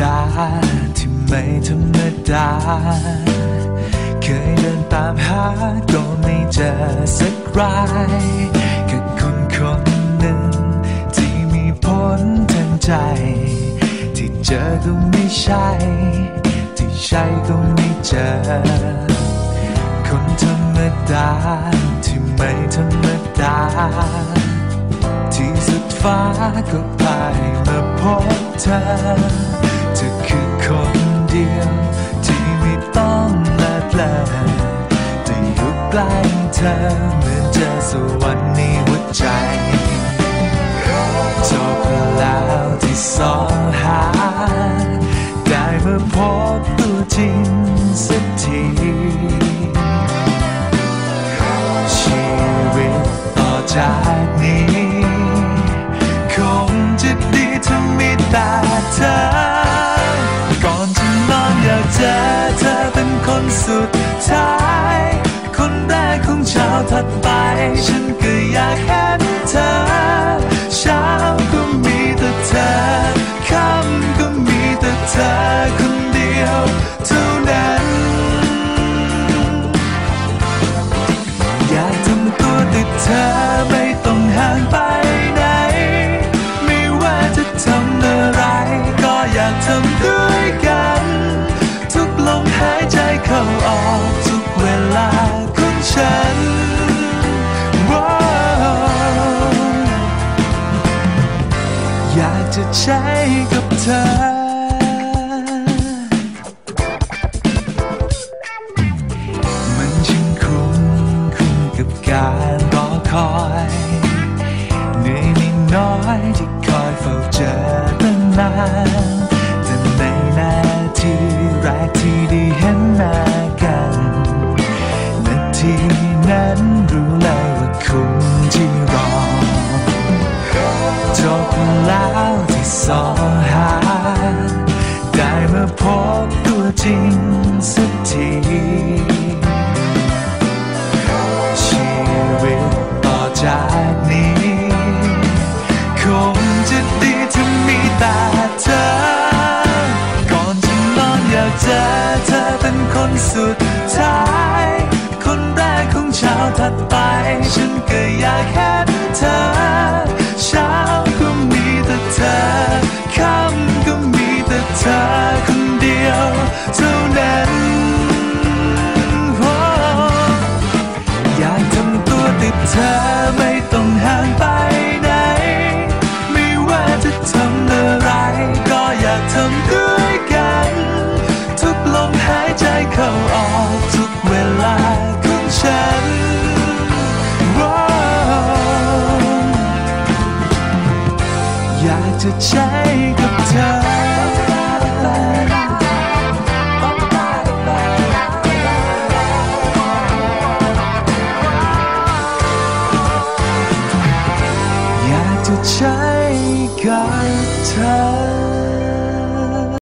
ตาที่ไม่ธรรมดา เคยเดินตามหาก็ไม่เจอสักรายแค่คนคนหนึ่ง ที่มีผลทางใจ ที่เจอก็ไม่ใช่ ที่ใช่ก็ไม่เจอ คนธรรมดาที่ไม่ธรรมดาที่สุดฟ้าก็พายมาพบเธอ เธอคือคนเดียว ที่ไม่ต้องแลบแลแต่อยู่ใกล้เธอเหมือนเจอสวรรค์ในหัวใจจบแล้วที่สอง ทุกเวลาของฉันอยากจะใช้กับเธอมันช่างคุ้มคุ้มกับการรอคอยเหนื่อยไม่น้อยที่คอยเฝ้าเจอ สอหา ได้มาพบตัวจริงสักที ชีวิตต่อจากนี้ คงจะดีถ้ามีแต่เธอ ก่อนจะนอนอยากเจอเธอเป็นคนสุดท้าย คนแรกของเช้าถัดไป ฉันก็อยากเห็นเธอ เท่านั้นอยากทำตัวติดเธอไม่ต้องห่างไปไหน ไม่ว่าจะทำอะไร ก็อยากทำด้วยกัน ทุกลมหายใจเข้าออกทุกเวลาของฉันอยากจะใช้